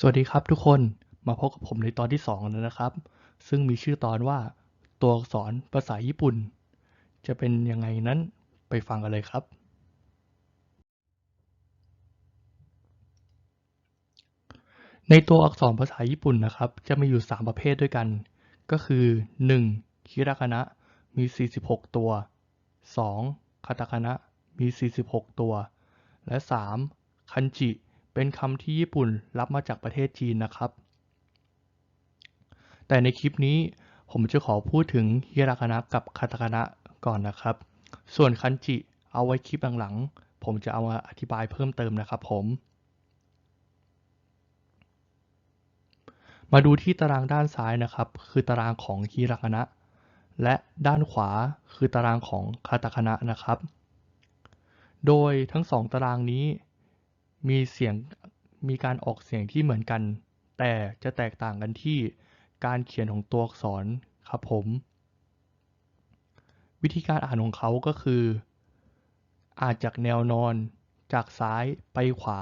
สวัสดีครับทุกคนมาพบกับผมในตอนที่2แล้วนะครับ ซึ่งมีชื่อตอนว่า ตัวอักษรภาษาญี่ปุ่น จะเป็นยังไงนั้นไปฟังกันเลยครับ ในตัวอักษรภาษาญี่ปุ่นนะครับ จะมีอยู่ 3 ประเภทด้วยกัน ก็คือ 1. คิราคานะมี 46 ตัว 2. คาตาคานะมี 46 ตัว และ 3. คันจิ เป็นคำที่ญี่ปุ่นรับมาจากประเทศจีนนะครับ แต่ในคลิปนี้ผมจะขอพูดถึงฮิราคานะกับคาตาคานะก่อนนะครับ ส่วนคันจิเอาไว้คลิปหลังๆ ผมจะเอามาอธิบายเพิ่มเติมนะครับผม มาดูที่ตารางด้านซ้ายนะครับ คือตารางของฮิราคานะ และด้านขวาคือตารางของคาตาคานะนะครับ โดยทั้งสองตารางนี้ มีเสียงมีการออกเสียงที่เหมือนกัน แต่จะแตกต่างกันที่การเขียนของตัวอักษรครับผม วิธีการอ่านของเขาก็คือ อ่านจากแนวนอน จากซ้ายไปขวา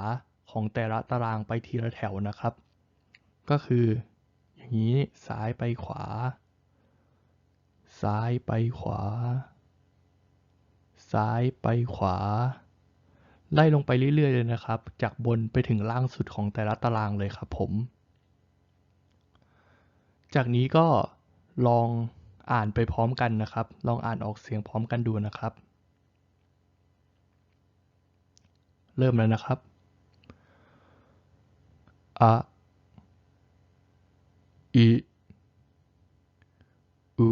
ของแต่ละตารางไปทีละแถวนะครับ ก็คือ อย่างนี้ซ้ายไปขวา ซ้ายไปขวา ซ้ายไปขวา ไล่ลงไปเรื่อยๆเลยนะครับ จากบนไปถึงล่างสุดของแต่ละตารางเลยครับผม จากนี้ก็ลองอ่านไปพร้อมกันนะครับ ลองอ่านออกเสียงพร้อมกันดูนะครับ เริ่มแล้วนะครับอะอิอุ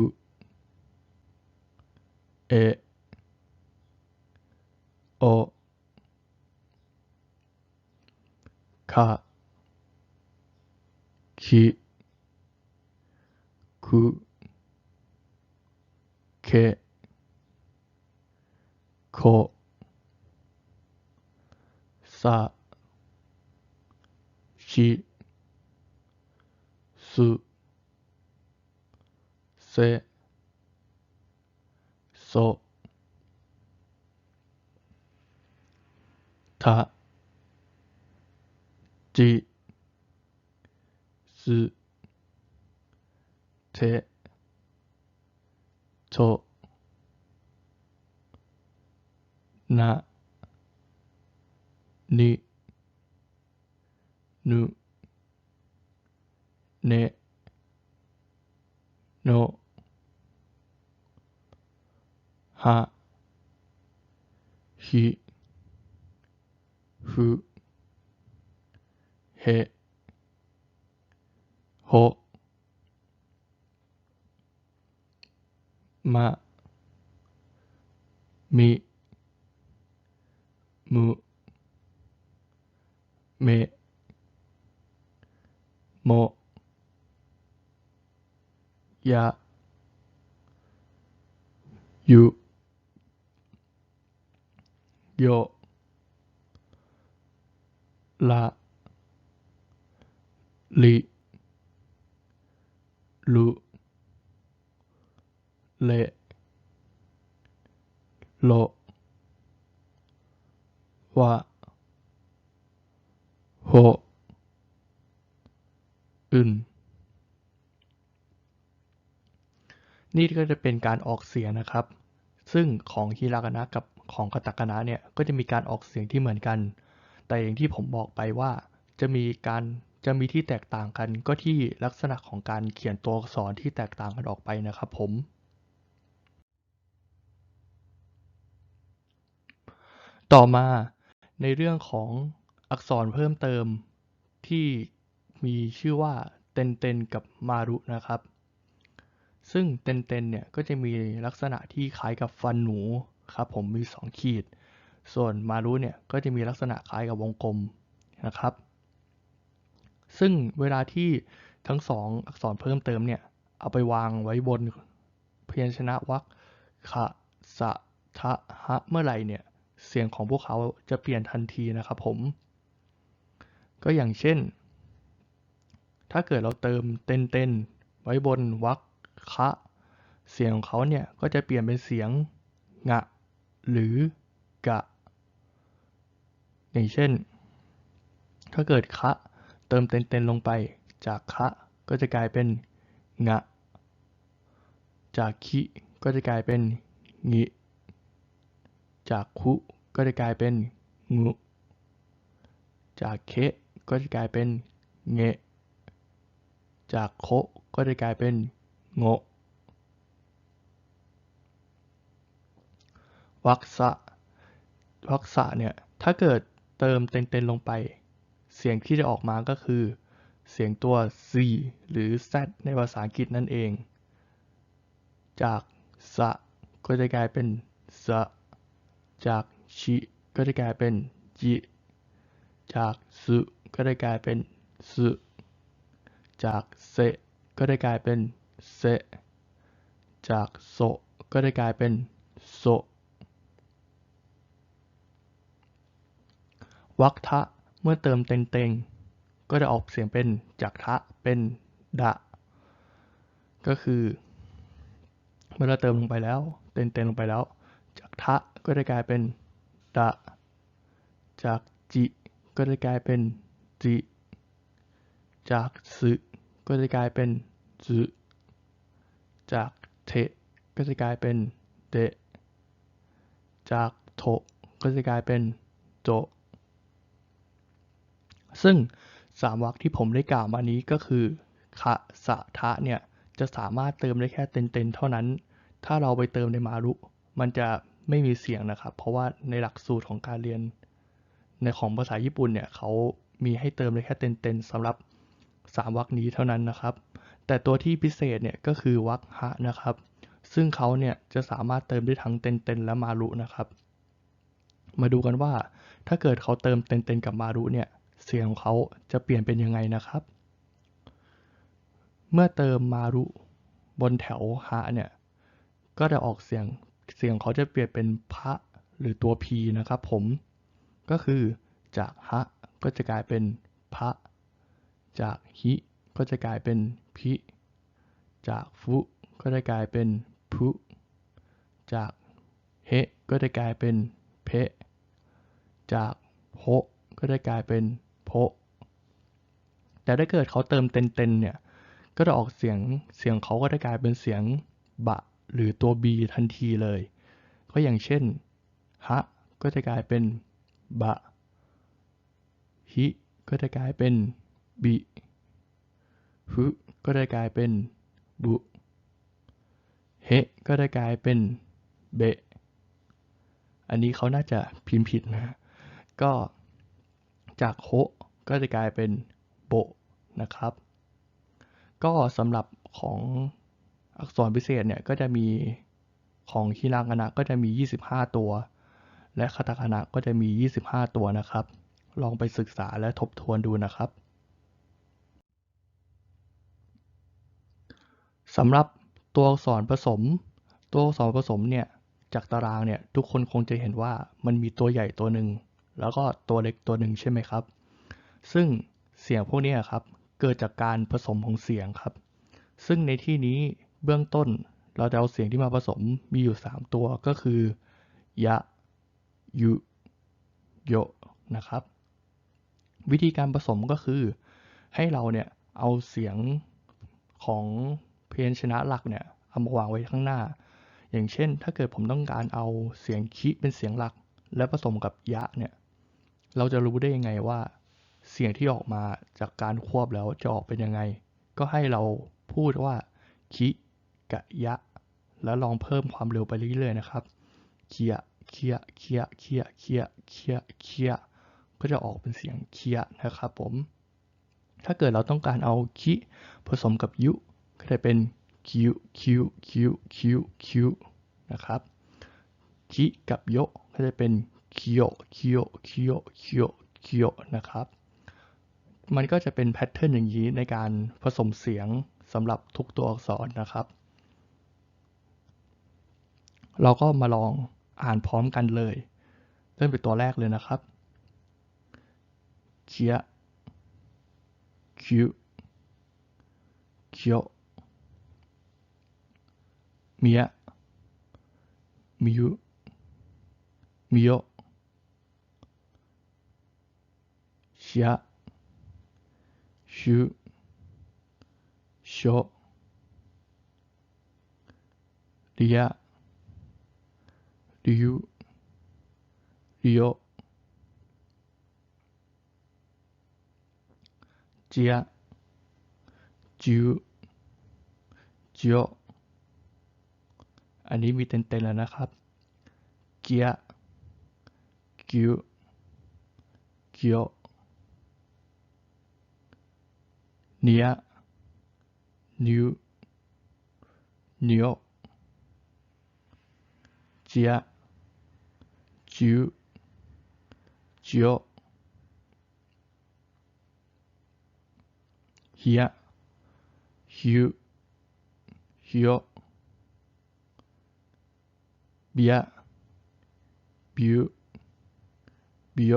เอโอ คาคิคุเคโคซาชิ สุเซโซทาจิสึเทโตนะนินุ เนโฮะฮิฟุเฮโฮมะมิมุเมโมยะยุโยละ ลิลุเลโลวะโฮอึนนี่ก็จะเป็นการออกเสียงนะครับ ซึ่งของฮิรากานะกับของคาตาคานะเนี่ย ก็จะมีการออกเสียงที่เหมือนกัน แต่อย่างที่ผมบอกไปว่าจะมีการ จะมีที่แตกต่างกันก็ที่ลักษณะของการเขียนตัวอักษรที่แตกต่างกันออกไปนะครับผม ต่อมาในเรื่องของอักษรเพิ่มเติมที่มีชื่อว่าเตนเตนกับมารุนะครับ ซึ่งเตนเตนเนี่ยก็จะมีลักษณะที่คล้ายกับฟันหนูครับผมมี 2 ขีด ส่วนมารุเนี่ยก็จะมีลักษณะคล้ายกับวงกลมนะครับ ซึ่งเวลาที่ทั้งสองอักษรเพิ่มเติมเนี่ย เอาไปวางไว้บนพยัญชนะวรรคคะสะทะหะเมื่อไหร่เนี่ย เสียงของพวกเขาจะเปลี่ยนทันทีนะครับผม ก็อย่างเช่น ถ้าเกิดเราเติมเต้นเต้นไว้บนวรรคคะ เสียงของเขาเนี่ยก็จะเปลี่ยนเป็นเสียงงะ หรือกะ อย่างเช่น ถ้าเกิดคะ ติมเต็นๆลงไป จากคะก็จะกลายเป็นงะ จากคิก็จะกลายเป็นงิจากคุก็จะกลายเป็นงุ จากเคก็จะกลายเป็นเงะ จากโคก็จะกลายเป็นโงะวักษะวักษะเนี่ย ถ้าเกิดเติมเต็นๆลงไป เสียงที่จะออกมาก็คือ เสียงตัว z หรือ z ในภาษาอังกฤษนั่นเอง จากสะก็จะกลายเป็นสะจากชิก็จะกลายเป็นจิจากสุก็จะกลายเป็นสุจากเซก็จะกลายเป็นเซจากโซก็จะกลายเป็นโซวรรคทะ เมื่อเติมเต็งเต็งก็จะออกเสียงเป็นจากทะเป็นดะ ก็คือ เมื่อเราเติมลงไปแล้ว เต็งเต็งลงไปแล้วจากทะก็จะกลายเป็นดะจากจิก็จะกลายเป็นจิจากสึก็จะกลายเป็นจุจากเทก็จะกลายเป็นเดจากโทก็จะกลายเป็นโจ ซึ่งสามวรรคที่ผมได้กล่าวมานี้ก็คือคะสะทะเนี่ยจะสามารถเติมได้แค่เต็นๆเท่านั้น ถ้าเราไปเติมในมารุ มันจะไม่มีเสียงนะครับ เพราะว่าในหลักสูตรของการเรียน ในของภาษาญี่ปุ่นเนี่ยเขามีให้เติมได้แค่เต็นๆสำหรับ 3วรรคนี้เท่านั้นนะครับ แต่ตัวที่พิเศษเนี่ยก็คือวรรคฮะนะครับ ซึ่งเขาเนี่ยจะสามารถเติมได้ทั้งเต็นๆและมารุนะครับ มาดูกันว่าถ้าเกิดเขาเติมเต็นๆกับมารุเนี่ย เสียงของเขาจะเปลี่ยนเป็นยังไงนะครับ เมื่อเติมมารุบนแถวฮะเนี่ย ก็จะออกเสียง เสียงเขาจะเปลี่ยนเป็นพระหรือตัว p นะครับผม ก็คือจากฮะก็จะกลายเป็นพระ จากฮิก็จะกลายเป็นพิจากฟุก็จะกลายเป็นพุจากเฮก็จะกลายเป็นเพ จากโฮก็จะกลายเป็น โพแต่ถ้าเกิดเขาเติมเต็นๆเนี่ยก็จะออกเสียงเสียงเขาก็จะกลายเป็นเสียงบะหรือตัว b ทันทีเลย ก็อย่างเช่นฮะก็จะกลายเป็นบะฮิก็จะกลายเป็นบิฟุก็จะกลายเป็นบุเฮก็จะกลายเป็นเบะอันนี้เขาน่าจะพิมพ์ผิดนะ ก็ จากโคก็จะกลายเป็นโบนะครับ ก็สำหรับของอักษรพิเศษเนี่ยก็จะมีของฮิรากานะก็จะมี 25 ตัว และคาตาคานะก็จะมี 25 ตัวนะครับ ลองไปศึกษาและทบทวนดูนะครับสำหรับตัวอักษรผสม ตัวอักษรผสมเนี่ยจากตารางเนี่ยทุกคนคงจะเห็นว่ามันมีตัวใหญ่ตัวหนึ่ง แล้วก็ตัวเล็กตัวหนึ่งใช่ไหมครับ ซึ่งเสียงพวกนี้ครับ เกิดจากการผสมของเสียงครับ ซึ่งในที่นี้เบื้องต้นเราจะเอาเสียงที่มาผสมมีอยู่ 3 ตัวก็คือยะยุโยนะครับ วิธีการผสมก็คือ ให้เราเนี่ยเอาเสียงของเพยัญชนะหลักเนี่ยเอามาวางไว้ข้างหน้า อย่างเช่น ถ้าเกิดผมต้องการเอาเสียงคิเป็นเสียงหลัก และผสมกับยะเนี่ย เราจะรู้ได้ยังไงว่า เสียงที่ออกมาจากการควบแล้วจะออกเป็นยังไง ก็ให้เราพูดว่าคิกะยะ แล้วลองเพิ่มความเร็วไปเรื่อยๆนะครับเคียเคียเคียเคียเคียเคียเคียก็จะออกเป็นเสียงเคียนะครับผม ถ้าเกิดเราต้องการเอาคิผสมกับยุ ก็จะเป็นคิวคิวคิวคิวคิวนะครับคิกับโยก็จะเป็น คิโยคิโยคิโยคิโยคิโยนะครับ มันก็จะเป็นแพทเทิร์นอย่างนี้ในการผสมเสียงสำหรับทุกตัวอักษรนะครับ เราก็มาลองอ่านพร้อมกันเลย เริ่มเป็นตัวแรกเลยนะครับเคียคิวคิโยเมียมิยุมิโย しや、ชูโชเรียริวริโอเจียจูจิโออันนี้มีเต็มๆแล้วนะครับเกียกิวกิโอเนียนิว นิโอเจียจิวจิโอเฮียฮิวฮิโอเบียบิวบิโอ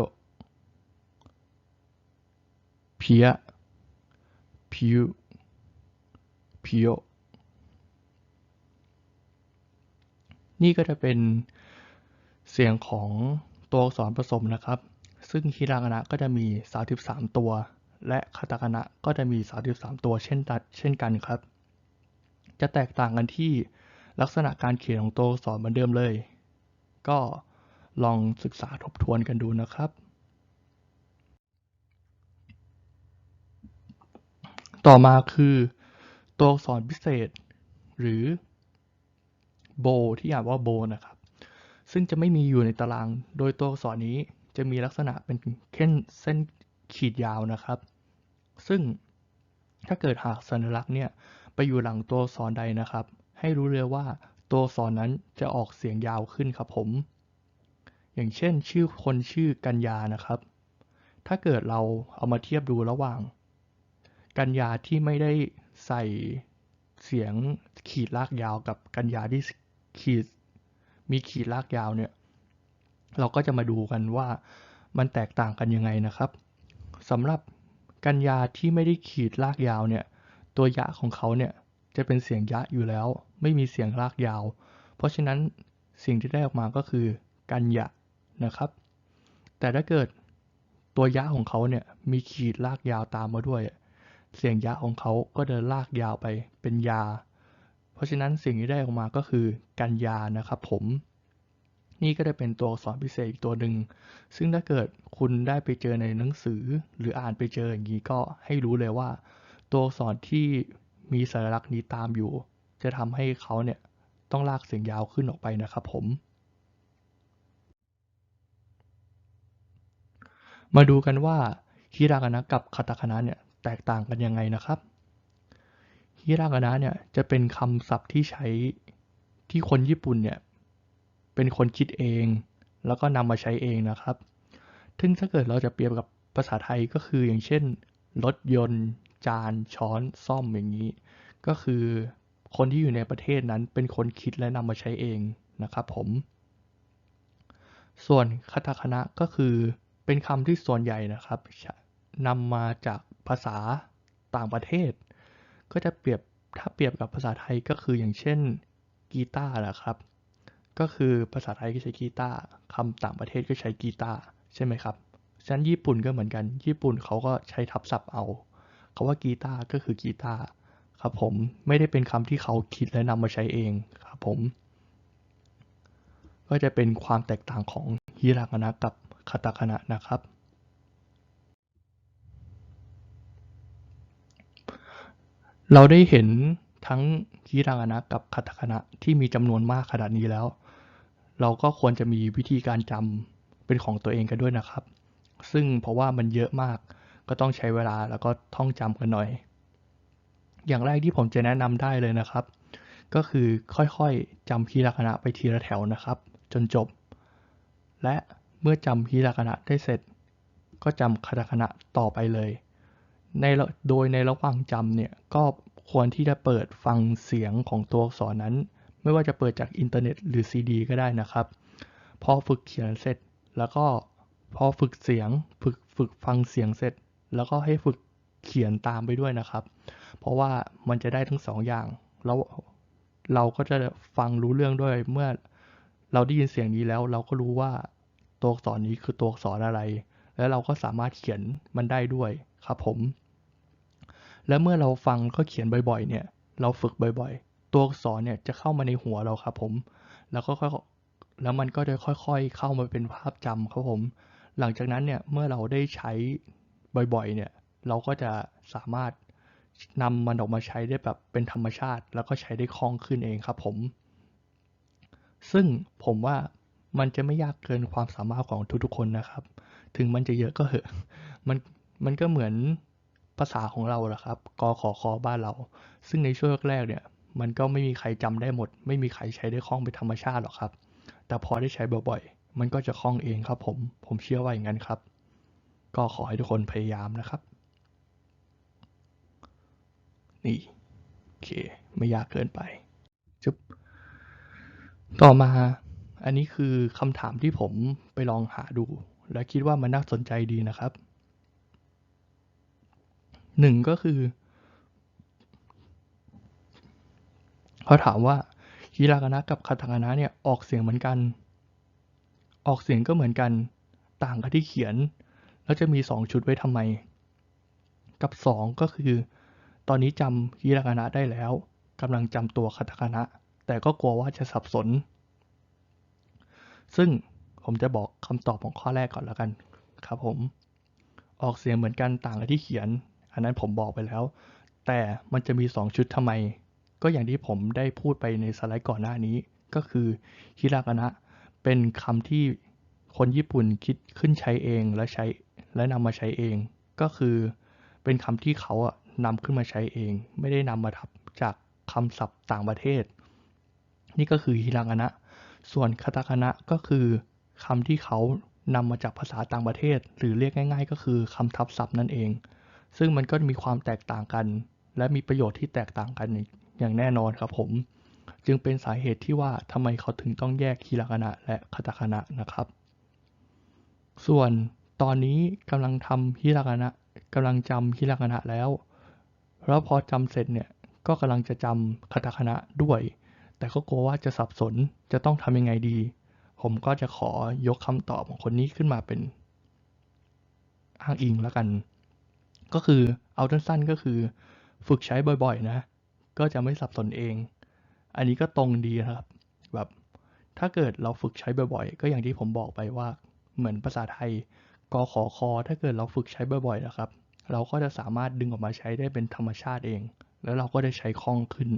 เพียพิวพิโอนี่ก็จะเป็นเสียงของตัวอักษรผสมนะครับ ซึ่งฮิรากานะก็จะมี 33 ตัว และคาตาคานะก็จะมี 33 ตัวเช่นตัดเช่นกันครับ จะแตกต่างกันที่ลักษณะการเขียนของตัวอักษรเหมือนเดิมเลย ก็ลองศึกษาทบทวนกันดูนะครับ ต่อมาคือ ตัวอักษรพิเศษ หรือโบที่อ่านว่าโบนะครับ ซึ่งจะไม่มีอยู่ในตาราง โดยตัวอักษรนี้จะมีลักษณะเป็นเส้นเส้นขีดยาวนะครับ ซึ่งถ้าเกิดหากสัญลักษณ์เนี่ยไปอยู่หลังตัวอักษรใดนะครับ ให้รู้เลยว่าตัวอักษรนั้นจะออกเสียงยาวขึ้นครับผม อย่างเช่น ชื่อคนชื่อกัญญานะครับ ถ้าเกิดเราเอามาเทียบดูระหว่าง กัญญาที่ไม่ได้ใส่เสียงขีดลากยาวกับกัญญาที่ขีดมีขีดลากยาวเนี่ย เราก็จะมาดูกันว่ามันแตกต่างกันยังไงนะครับสำหรับกัญญาที่ไม่ได้ขีดลากยาวเนี่ย ตัวยะของเขาเนี่ยจะเป็นเสียงยะอยู่แล้ว ไม่มีเสียงลากยาว เพราะฉะนั้นสิ่งที่ได้ออกมาก็คือกัญญะนะครับ แต่ถ้าเกิดตัวยะของเขาเนี่ยมีขีดลากยาวตามมาด้วย เสียงยะของเขาก็จะลากยาวไปเป็นยา เพราะฉะนั้นสิ่งที่ได้ออกมาก็คือกัญญานะครับผม นี่ก็จะเป็นตัวอักษรพิเศษอีกตัวหนึ่ง ซึ่งถ้าเกิดคุณได้ไปเจอในหนังสือ หรืออ่านไปเจออย่างนี้ก็ให้รู้เลยว่า ตัวอักษรที่มีสัญลักษณ์นี้ตามอยู่ จะทำให้เขาเนี่ยต้องลากเสียงยาวขึ้นออกไปนะครับผมมาดูกันว่าฮิรากานะกับคาตาคานะเนี่ย แตกต่างกันยังไงนะครับฮิรากานะเนี่ยจะเป็นคำศัพท์ที่ใช้ที่คนญี่ปุ่นเนี่ยเป็นคนคิดเอง แล้วก็นำมาใช้เองนะครับซึ่งถ้าเกิดเราจะเปรียบกับภาษาไทยก็คืออย่างเช่น รถยนต์ จาน ช้อน ซ่อมอย่างนี้ ก็คือคนที่อยู่ในประเทศนั้นเป็นคนคิดและนำมาใช้เองนะครับผม ส่วนคาตาคานะก็คือเป็นคำที่ส่วนใหญ่นะครับนำมาจาก ภาษาต่างประเทศ ก็จะเปรียบถ้าเปรียบกับภาษาไทยก็คืออย่างเช่นกีตาร์นะครับ ก็คือภาษาไทยก็ใช้กีตาร์คำต่างประเทศก็ใช้กีตาร์ใช่ไหมครับฉะนั้นญี่ปุ่นก็เหมือนกัน ญี่ปุ่นเขาก็ใช้ทับศัพท์เอาคาว่ากีตาร์ก็คือกีตาร์ครับผมไม่ได้เป็นคำที่เขาคิดและนำมาใช้เองครับผม ก็จะเป็นความแตกต่างของฮิรากานะกับคาตาคานะนะครับ เราได้เห็นทั้งฮิรากานะกับคาตคานะที่มีจำนวนมากขนาดนี้แล้ว เราก็ควรจะมีวิธีการจำเป็นของตัวเองกันด้วยนะครับ ซึ่งเพราะว่ามันเยอะมากก็ต้องใช้เวลาแล้วก็ท่องจำกันหน่อย อย่างแรกที่ผมจะแนะนำได้เลยนะครับ ก็คือค่อยๆจำฮิรากานะไปทีละแถวนะครับ จนจบ และเมื่อจำฮิรากานะได้เสร็จ ก็จำคาตคานะต่อไปเลย ในโดยในระหว่างจำเนี่ยก็ควรที่จะเปิดฟังเสียงของตัวอักษรนั้น ไม่ว่าจะเปิดจากอินเทอร์เน็ตหรือซีดีก็ได้นะครับ พอฝึกเขียนเสร็จ แล้วก็พอฝึกเสียงฝึกฝึกฟังเสียงเสร็จ แล้วก็ให้ฝึกเขียนตามไปด้วยนะครับ เพราะว่ามันจะได้ทั้งสองอย่างแล้วเราก็จะฟังรู้เรื่องด้วยเมื่อเราได้ยินเสียงนี้แล้ว เราก็รู้ว่าตัวอักษรนี้คือตัวอักษรอะไร แล้วเราก็สามารถเขียนมันได้ด้วยครับผม และเมื่อเราฟังก็เขียนบ่อยๆ เนี่ย เราฝึกบ่อยๆ ตัวอักษรเนี่ยจะเข้ามาในหัวเราครับผม แล้วก็ค่อยแล้วมันก็จะค่อยๆ เข้ามาเป็นภาพจำครับผม หลังจากนั้นเนี่ยเมื่อเราได้ใช้บ่อยๆ เนี่ย เราก็จะสามารถนำมันออกมาใช้ได้แบบเป็นธรรมชาติ แล้วก็ใช้ได้คล่องขึ้นเองครับผม ซึ่งผมว่ามันจะไม่ยากเกินความสามารถของทุกๆ คนนะครับ ถึงมันจะเยอะก็เหอะ มันมันก็เหมือน ภาษาของเราแหละครับกขอคอบ้านเรา ซึ่งในช่วงแรกเนี่ยมันก็ไม่มีใครจำได้หมด ไม่มีใครใช้ได้คล่องเป็นธรรมชาติหรอกครับ แต่พอได้ใช้บ่อยๆ มันก็จะคล่องเองครับผม ผมเชื่อว่าอย่างนั้นครับ ก็ขอให้ทุกคนพยายามนะครับ นี่โอเค ไม่ยากเกินไปจุ๊บต่อมาอันนี้คือคำถามที่ผมไปลองหาดู และคิดว่ามันน่าสนใจดีนะครับ หนึ่งก็คือเขาถามว่าฮิรากานะกับคาตาคานะเนี่ยออกเสียงเหมือนกัน ออกเสียงก็เหมือนกัน ต่างกันที่เขียน แล้วจะมีสองชุดไว้ทำไม กับสองก็คือ ตอนนี้จำฮิรากานะได้แล้วกำลังจำตัวคาตาคานะ แต่ก็กลัวว่าจะสับสน ซึ่งผมจะบอกคำตอบของข้อแรกก่อนแล้วกัน ครับผม ออกเสียงเหมือนกันต่างกันที่เขียน อันนั้นผมบอกไปแล้ว แต่มันจะมี 2 ชุดทำไม ก็อย่างที่ผมได้พูดไปในสไลด์ก่อนหน้านี้ ก็คือฮิรากานะเป็นคำที่คนญี่ปุ่นคิดขึ้นใช้เองและใช้และนำมาใช้เอง ก็คือเป็นคำที่เขาอะนำขึ้นมาใช้เอง ไม่ได้นำมาทับจากคำศัพท์ต่างประเทศ นี่ก็คือฮิรากานะส่วนคาตาคานะก็คือคำที่เขานำมาจากภาษาต่างประเทศ หรือเรียกง่าย ๆ ก็คือคำทับศัพท์นั่นเอง ซึ่งมันก็มีความแตกต่างกัน และมีประโยชน์ที่แตกต่างกันอย่างแน่นอนครับผม จึงเป็นสาเหตุที่ว่าทำไมเขาถึงต้องแยกฮิรากานะและคาตาคานะนะครับ ส่วนตอนนี้กำลังทำฮิรากานะกำลังจำฮิรากานะแล้ว แล้วพอจำเสร็จเนี่ยก็กำลังจะจำคาตาคานะด้วย แต่ก็กลัวว่าจะสับสนจะต้องทำยังไงดี ผมก็จะขอยกคำตอบของคนนี้ขึ้นมาเป็นอ้างอิงแล้วกัน ก็คือเอาสั้นๆก็คือ ฝึกใช้บ่อยๆ นะ ก็จะไม่สับสนเอง อันนี้ก็ตรงดีนะครับ แบบถ้าเกิดเราฝึกใช้บ่อยๆ ก็อย่างที่ผมบอกไปว่า เหมือนภาษาไทยกอขอคอ ถ้าเกิดเราฝึกใช้บ่อยๆนะครับ เราก็จะสามารถดึงออกมาใช้ได้เป็นธรรมชาติเอง แล้วเราก็ได้ใช้คล่องขึ้น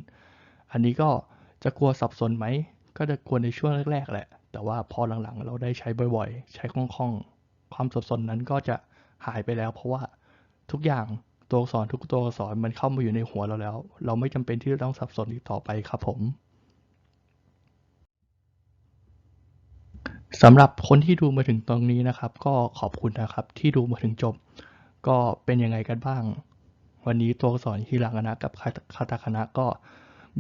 อันนี้ก็จะกลัวสับสนไหม ก็จะกลัวในช่วงแรกๆแหละ แต่ว่าพอหลังๆ เราได้ใช้บ่อยๆ ใช้คล่องๆ ความสับสนนั้นก็จะหายไปแล้ว เพราะว่า ทุกอย่างตัวอักษรทุกตัวอักษรมันเข้ามาอยู่ในหัวเราแล้ว เราไม่จำเป็นที่จะต้องสับสนอีกต่อไปครับผมสำหรับคนที่ดูมาถึงตรงนี้นะครับ ก็ขอบคุณนะครับที่ดูมาถึงจบ ก็เป็นยังไงกันบ้าง วันนี้ตัวอักษรฮิรากานะกับคาตาคานะก็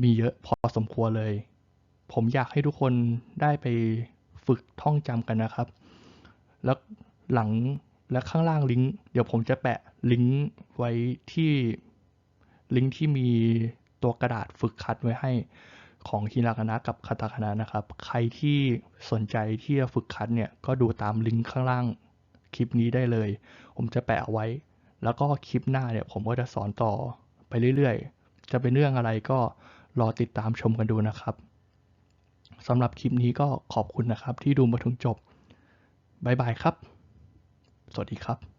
มีเยอะพอสมควรเลย ผมอยากให้ทุกคนได้ไปฝึกท่องจำกันนะครับ แล้วหลัง และข้างล่างลิงก์เดี๋ยวผมจะแปะลิงก์ไว้ที่ลิงก์ที่มีตัวกระดาษฝึกคัดไว้ให้ของฮิรากานะกับคาตาคานะนะครับ ใครที่สนใจที่จะฝึกคัดเนี่ยก็ดูตามลิงก์ข้างล่างคลิปนี้ได้เลย ผมจะแปะเอาไว้ แล้วก็คลิปหน้าเนี่ยผมก็จะสอนต่อไปเรื่อยๆ จะเป็นเรื่องอะไรก็รอติดตามชมกันดูนะครับสำหรับคลิปนี้ก็ขอบคุณนะครับที่ดูมาถึงจบ บ๊ายบายครับ สวัสดีครับ